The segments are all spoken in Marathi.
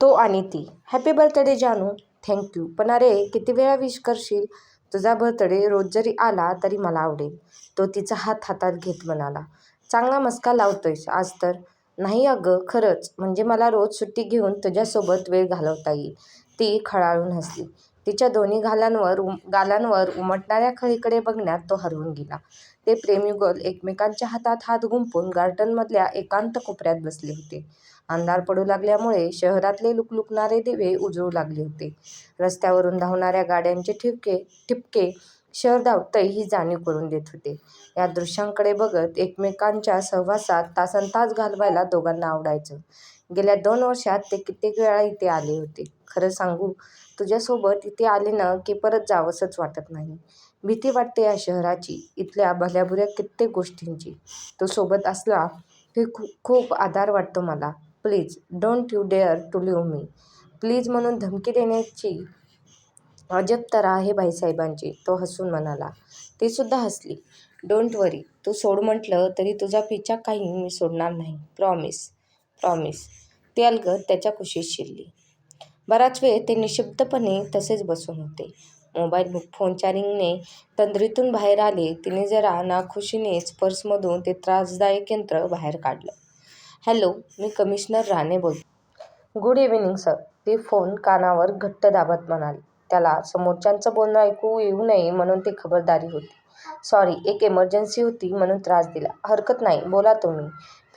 तो आणि ती. हॅपी बर्थडे जानू. थँक्यू पण अरे किती वेळा विश करशील? तुझा बर्थडे रोज जरी आला तरी मला आवडेल. तो तिचा हात हातात घेत म्हणाला. चांगला मस्का लावतोयस आज तर. नाही अगं खरंच. म्हणजे मला रोज सुट्टी घेऊन तुझ्यासोबत वेळ घालवता येईल. ती खळाळून हसली. तिच्या दोन्ही घालांवर उम गालांवर उमटणाऱ्या खळीकडे बघण्यात तो हरवून गेला. ते प्रेमीगोल एकमेकांच्या हातात हात गुंपून गार्डनमधल्या एकांत कोपऱ्यात बसले होते. अंधार पडू लागल्यामुळे शहरातले लुकलुकणारे दिवे उजळू लागले होते. रस्त्यावरून धावणाऱ्या गाड्यांचे ठिपके ठिपके शहर धावतंय ही जाणीव करून देत होते. या दृश्यांकडे बघत एकमेकांच्या सहवासात तासनतास घालवायला दोघांना आवडायचं. गेल्या दोन वर्षात ते कित्येक वेळा इथे आले होते. खरं सांगू तुझ्यासोबत इथे आले ना की परत जावंसंच वाटत नाही. भीती वाटते या शहराची इथल्या भल्याभुऱ्या कित्येक गोष्टींची. तो सोबत असला की खूप खूप आधार वाटतो मला. Please don't you dare to leave me. Please म्हणून धमकी देण्याची अजब तऱ्हा आहे भाईसाहेबांची तो हसून म्हणाला. ती सुद्धा हसली. डोंट वरी तू सोड म्हटलं तरी तुझा पिच्छा काही मी सोडणार नाही. Promise promise. ती अलगद त्याच्या कुशीत शिरली. बराच वेळ ते निशब्दपणे तसेच बसून होते. मोबाईल फोनच्या रिंगने तंद्रीतून बाहेर आले तिने जरा नाखुशीनेच पर्समधून ते त्रासदायक यंत्र बाहेर काढलं. हॅलो मी कमिशनर राणे बोलतो. Good evening sir. ती फोन कानावर घट्ट दाबत म्हणाले. त्याला समोरच्यांचं बोलणं ऐकू येऊ नये म्हणून ती खबरदारी होती. सॉरी एक इमर्जन्सी होती म्हणून त्रास दिला. हरकत नाही बोला तुम्ही.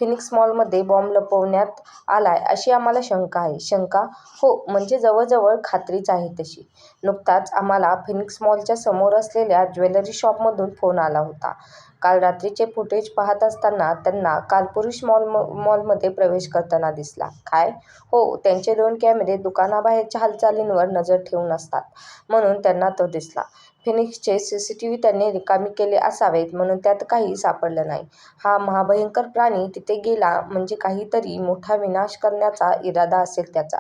फिनिक्स मॉलमध्ये बॉम्ब लपवण्यात आलाय अशी आम्हाला शंका आहे. शंका? हो म्हणजे जवळजवळ खात्रीच आहे तशी. नुकताच आम्हाला फिनिक्स मॉलच्या समोर असलेल्या ज्वेलरी शॉपमधून फोन आला होता. काल रात्रीचे फुटेज पाहत असताना त्यांना कालपुरुष मॉल मॉलमध्ये प्रवेश करताना दिसला. काय? हो त्यांचे दोन कॅमेरे दुकानाबाहेरच्या हालचालींवर नजर ठेवून असतात म्हणून त्यांना तो दिसला. फिनिक्सचे सी सी टी व्ही त्यांनी रिकामी केले असावेत म्हणून त्यात काही सापडलं नाही. हा महाभयंकर प्राणी तिथे गेला म्हणजे काहीतरी मोठा विनाश करण्याचा इरादा असेल त्याचा.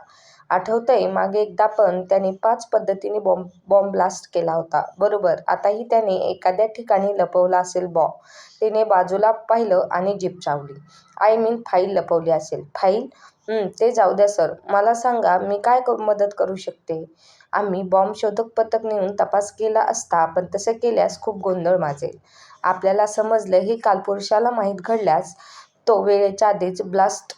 आठवतंय मागे एकदा पण त्याने पाच पद्धतीने बॉम्ब बॉम्ब ब्लास्ट केला होता. बरोबर आताही त्याने एखाद्या ठिकाणी लपवला असेल बॉम्ब. तिने बाजूला पाहिलं आणि जीप चावली. आय मीन फाईल लपवली असेल. फाईल? ते जाऊ द्या सर. मला सांगा मी काय मदत करू शकते? आम्ही बॉम्ब शोधक पथक नेऊन तपास केला असता पण तसं केल्यास खूप गोंधळ माजेल. आपल्याला समजलं हे कालपुरुषाला माहीत घडल्यास तो वेळेच्या आधीच ब्लास्ट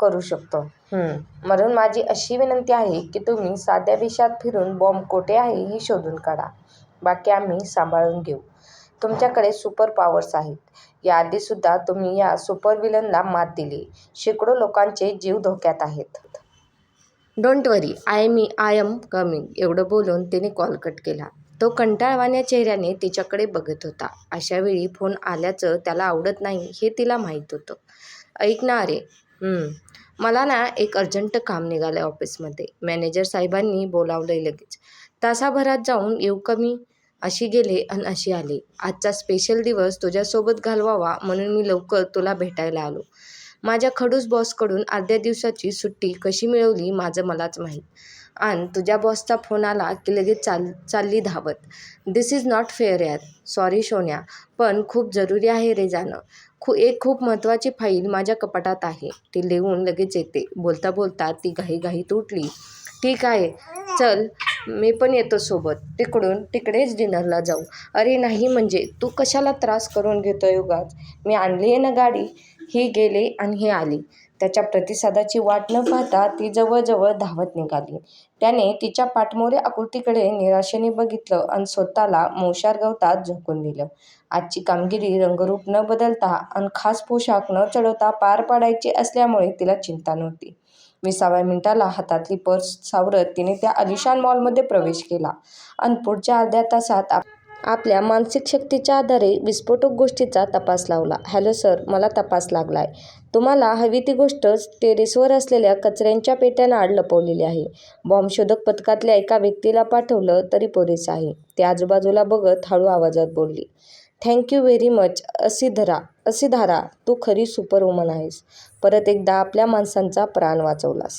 करू शकतो. म्हणून माझी अशी विनंती आहे की तुम्ही साध्या विषात फिरून बॉम्ब कोठे आहे हे शोधून काढा. बाकी आम्ही सांभाळून घेऊ. तुमच्याकडे सुपर पॉवर्स आहेत. याआधीसुद्धा तुम्ही या सुपर विलनला मात दिली. शेकडो लोकांचे जीव धोक्यात आहेत. Don't worry I me I am coming एवढं बोलून तिने कॉल कट केला. तो कंटाळवाण्या चेहऱ्याने तिच्याकडे बघत होता. अशावेळी फोन आल्याचं त्याला आवडत नाही हे तिला माहीत होतं. ऐक ना अरे मला ना एक अर्जंट काम निघालं आहे ऑफिसमध्ये. मॅनेजर साहेबांनी बोलावलं आहे लगेच. तासाभरात जाऊन येऊ कमी अशी गेले आणि अशी आले. आजचा स्पेशल दिवस तुझ्यासोबत घालवावा म्हणून मी लवकर तुला भेटायला आलो. माझ्या खडूस बॉसकडून अर्ध्या दिवसाची सुट्टी कशी मिळवली माझं मलाच माहीत. आणि तुझ्या बॉसचा फोन आला की लगेच चाल चालली धावत. दिस इज नॉट फेअर यार. सॉरी सोन्या. पण खूप जरुरी आहे रे जाणं. खू एक खूप महत्त्वाची फाईल माझ्या कपाटात आहे. ती लिहून लगेच येते. बोलता बोलता ती घाई तुटली ठीक आहे. चल मी पण येतो सोबत. तिकडून तिकडेच डिनरला जाऊ. अरे नाही म्हणजे तू कशाला त्रास करून घेतो योगाच मी आणली आहे ना गाडी. ही गेली आणि ही आली. त्याच्या प्रतिसादाची वाट न पाहता ती जवळजवळ धावत निघाली. त्याने तिच्या पाठमोरे आकृतीकडे निराशेने बघितलं आणि स्वतःला मोशार गवतात झोकून दिलं. आजची कामगिरी रंगरूप न बदलता आणि खास पोशाख न चढवता पार पाडायची असल्यामुळे तिला चिंता नव्हती. विसाव्या मिनिटाला हातातली पर्स सावरत तिने त्या अलिशान मॉलमध्ये प्रवेश केला. आणि पुढच्या अर्ध्या तासात आप आपल्या मानसिक शक्तीच्या आधारे विस्फोटक गोष्टीचा तपास लावला. हॅलो सर मला तपास लागला आहे तुम्हाला हवी ती गोष्ट टेरेसवर असलेल्या कचऱ्यांच्या पेट्यानं आड लपवलेली आहे. बॉम्बशोधक पथकातल्या एका व्यक्तीला पाठवलं तरी पुरेसं आहे. ते आजूबाजूला बघत हळू आवाजात बोलली थँक्यू व्हेरी मच असी धरा असी धारा तू खरी सुपरवुमन आहेस. परत एकदा आपल्या माणसांचा प्राण वाचवलास.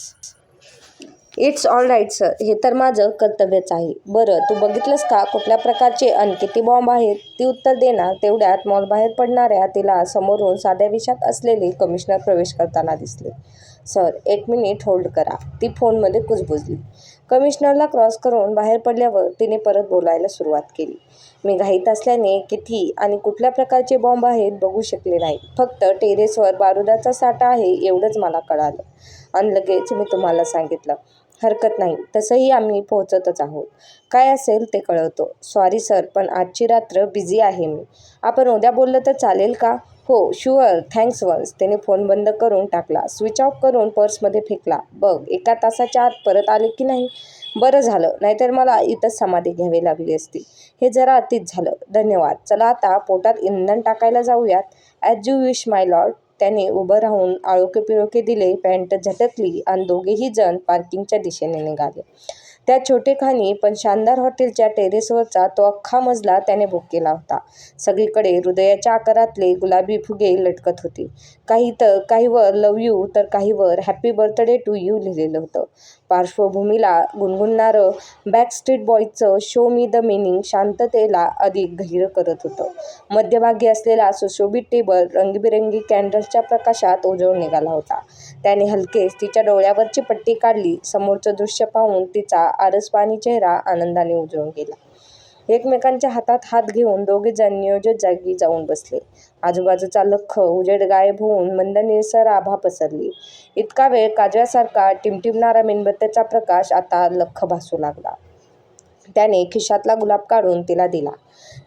इट्स ऑल राईट सर हे तर माझं कर्तव्यच आहे. बरं तू बघितलंस का कुठल्या प्रकारचे अन किती बॉम्ब आहेत? ती उत्तर देणार तेवढ्यात मॉल बाहेर पडणाऱ्या तिला समोरून साध्या विषात असलेले कमिशनर प्रवेश करताना दिसले. सर एक मिनिट होल्ड करा. ती फोनमध्ये कुजबुजली. कमिशनरला क्रॉस करून बाहेर पडल्यावर तिने परत बोलायला सुरुवात केली. मी घाईत असल्याने किती आणि कुठल्या प्रकारचे बॉम्ब आहेत बघू शकले नाही. फक्त टेरेसवर बारुदाचा साठा आहे एवढंच मला कळालं. आणि लगेच मी तुम्हाला सांगितलं. हरकत नाही. तसंही आम्ही पोहोचतच आहोत. काय असेल ते कळवतो. सॉरी सर पण आजची रात्र बिझी आहे मी. आपण उद्या बोललं तर चालेल का? हो शुअर थँक्स वन्स त्याने फोन बंद करून टाकला. स्विच ऑफ करून पर्समध्ये फेकला. बघ एका तासाच्या आत परत आले की नाही? बरं झालं. नाहीतर मला इथंच समाधी घ्यावी लागली असती. हे जरा अतीच झालं. धन्यवाद. चला आता पोटात इंधन टाकायला जाऊयात. As you wish my lord त्याने उभं राहून आळोके पिळोके दिले पॅन्ट झटकली आणि दोघेही जण पार्किंगच्या दिशेने निघाले. त्या छोटेखानी पण शानदार हॉटेलच्या टेरेसवरचा तो अख्खा मजला त्याने बुक केला होता. सगळीकडे हृदयाच्या आकारातले गुलाबी फुगे लटकत होते. काही तर काहीवर लव यू तर काहीवर हॅपी बर्थडे टू यू लिहिलेलं होतं. पार्श्वभूमीला गुणगुणणारं बॅकस्ट्रीट बॉयचं शो मी द मिनिंग शांततेला अधिक गहिरं करत होतं. मध्यभागी असलेला सुशोभित टेबल रंगीबेरंगी कॅन्डल्सच्या प्रकाशात उजळून निघाला होता. त्याने हलकेच तिच्या डोळ्यावरची पट्टी काढली. समोरचं दृश्य पाहून तिचा आरसपाणी चेहरा आनंदाने उजळून गेला. एकमेकांच्या हातात हात घेऊन दोघेजण नियोजित जागी जाऊन बसले. आजूबाजूचा लख्ख उजेड गायब होऊन मंद निळसर आभा पसरली. इतका वेळ काजव्यासारखा टिमटिमणारा मेणबत्त्याचा प्रकाश आता लख्ख भासू लागला. त्याने खिशातला गुलाब काढून तिला दिला.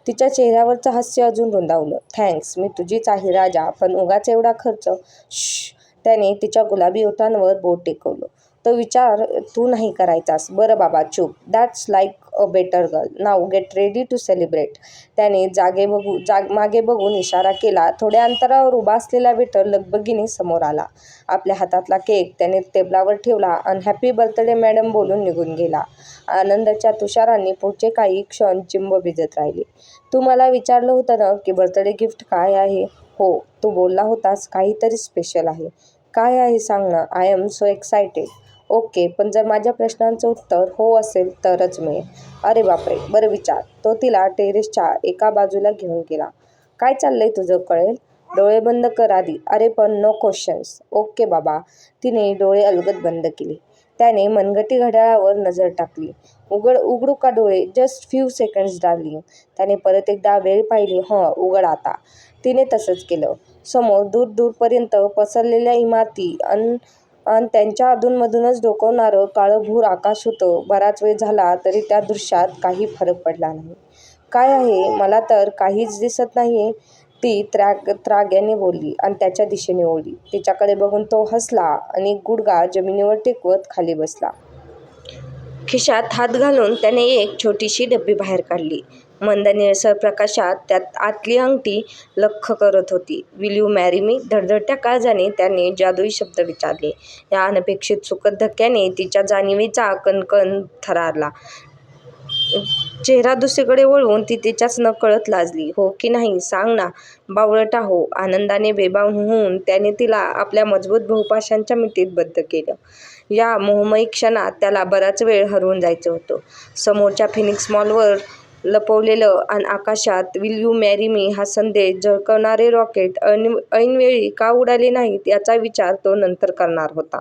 तिच्या चेहऱ्यावरचं हास्य अजून रुंदावलं. थँक्स मी तुझीच आहे राजा पण उगाच एवढा खर्च. श त्याने तिच्या गुलाबी ओठांवर बोट टेकवलं. तो विचार तू नाही करायचास. बरं बाबा चूप. That's like a better girl now get ready to celebrate त्याने जागे बघू जाग मागे बघून इशारा केला. थोड्या अंतरावर उभा असलेला वेटर लगबगीने समोर आला. आपल्या हातातला केक त्याने टेबलावर ठेवला. आणि हॅपी बर्थडे मॅडम बोलून निघून गेला. आनंदाच्या तुषारांनी पुढचे काही क्षण चिंब भिजत राहिले. तू मला विचारलं होतं ना की बर्थडे गिफ्ट काय आहे? हो तू बोलला होतास काहीतरी स्पेशल आहे. काय आहे सांग ना I am so excited okay पण जर माझ्या प्रश्नांचं उत्तर हो असेल तरच मिळेल. अरे बापरे बरं विचार. तो तिला टेरेसच्या एका बाजूला घेऊन गेला. काय चाललंय तुझं कळेल? डोळे बंद कर आधी. अरे पण नो क्वेश्चन्स ओके बाबा. तिने डोळे अलगद बंद केले. त्याने मनगटी घड्याळावर नजर टाकली. उघड उघडू का डोळे? जस्ट फ्यू सेकंड्स डार्लिंग त्याने परत एकदा वेळ पाहिली. हं उघड आता. तिने तसंच केलं. समोर दूर दूरपर्यंत पसरलेल्या इमारती अन आणि त्यांच्या अधूनमधूनच डोकवणारं काळंभूर आकाश होतं. बराच वेळ झाला तरी त्या दृश्यात काही फरक पडला नाही. काय आहे? मला तर काहीच दिसत नाही आहे ती त्राग त्राग्याने बोलली आणि त्याच्या दिशेने ओढली. तिच्याकडे बघून तो हसला आणि गुडगा जमिनीवर टेकवत खाली बसला. खिशात हात घालून त्याने एक छोटीशी डब्बी बाहेर काढली. मंद निळसर प्रकाशात त्यात आतली अंगठी लख्ख करत होती. विल यू मॅरी मी धडधडत्या काळजाने त्याने जादुई शब्द विचारले. या अनपेक्षित सुखद धक्क्याने तिच्या जाणीवेचा कणकण थरारला. चेहरा दुसरीकडे वळवून ती तिच्याच नकळत लाजली. हो की नाही? सांग ना. बावळटा हो आनंदाने बेबान होऊन त्याने तिला आपल्या मजबूत बहुपाशांच्या मिठीत बद्ध केलं. या मोहमयी क्षणात त्याला बराच वेळ हरवून जायचं होतं. समोरच्या फिनिक्स मॉलवर लपवलेलं आणि आकाशात विल यू मॅरी मी हा संदेश झळकवणारे रॉकेट ऐन ऐनवेळी का उडाले नाहीत याचा विचार तो नंतर करणार होता.